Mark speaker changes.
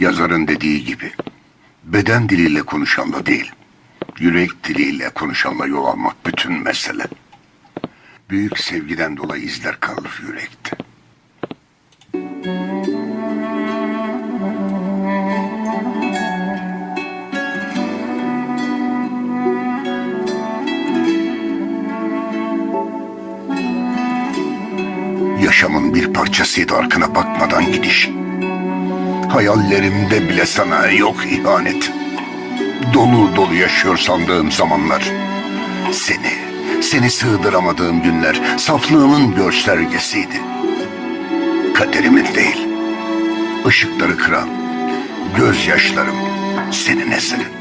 Speaker 1: Yazarın dediği gibi beden diliyle konuşanla değil, yürek diliyle konuşanla yol almak bütün mesele. Büyük sevgiden dolayı izler kalır yürekte. Yaşamın bir parçasıydı arkana bakmadan gidiş. Hayallerimde bile sana yok ihanet. Dolu dolu yaşıyor sandığım zamanlar. Seni, seni sığdıramadığım günler saflığımın göstergesiydi. Kaderimin değil. Işıkları kıran gözyaşlarım senin eserin.